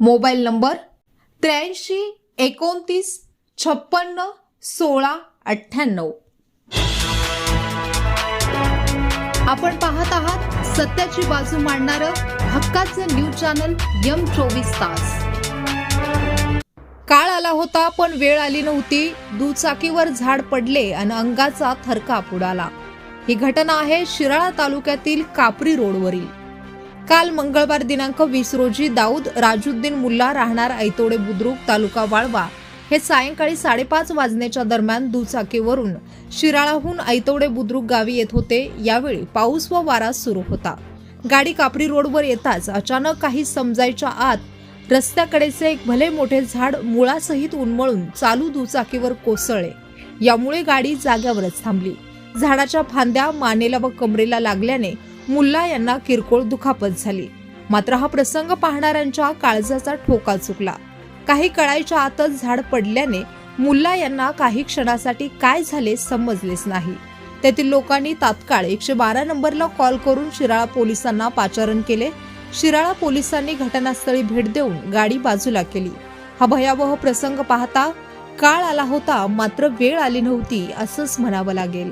Mobile number त्र्याऐंशी एकोणतीस छप्पन्न सोळा अठ्ठ्याण्णव. आपण पाहत आहात सत्याची बाजू मांडणारं हक्काचं न्यूज चॅनल यम चोवीस तास. काळ आला होता पण वेळ आली नव्हती. दुचाकीवर झाड पडले आणि अंगाचा थरकाप उडाला. ही घटना आहे शिराळा तालुक्यातील कापरी रोडवरील. काल मंगळवार दिनांक वीस रोजी दाऊद राजुद्दीन मुल्ला राहणार ऐतोडे बुद्रुक तालुका वाळवा. हे सायंकाळी साडेपाच वाजण्याच्या दरम्यान दुचाकीवरून शिराळाहून ऐतोडे बुद्रुक गावी येत होते. यावेळी पाऊस व वारा सुरू होता. गाडी कापरी रोडवर येताच अचानक काही समजायच्या आत रस्त्याकडेचे एक भले मोठे झाड मुळासहित उन्मळून चालू दुचाकीवर कोसळले. यामुळे गाडी जाग्यावरच थांबली. झाडाच्या फांद्या मानेला व कमरेला लागल्याने मुल्ला यांना किरकोळ दुखापत झाली. मात्र हा प्रसंग पाहणाऱ्यांच्या काळजाचा ठोका चुकला. काही कळायच्या आतच झाड पडल्याने मुल्ला यांना काही क्षणासाठी काय झाले समजलेच नाही. तेथील लोकांनी तात्काळ एकशे बारा नंबरला कॉल करून शिराळा पोलिसांना पाचारण केले. शिराळा पोलिसांनी घटनास्थळी भेट देऊन गाडी बाजूला केली. हा भयावह प्रसंग पाहता काळ आला होता मात्र वेळ आली नव्हती असंच म्हणावं लागेल.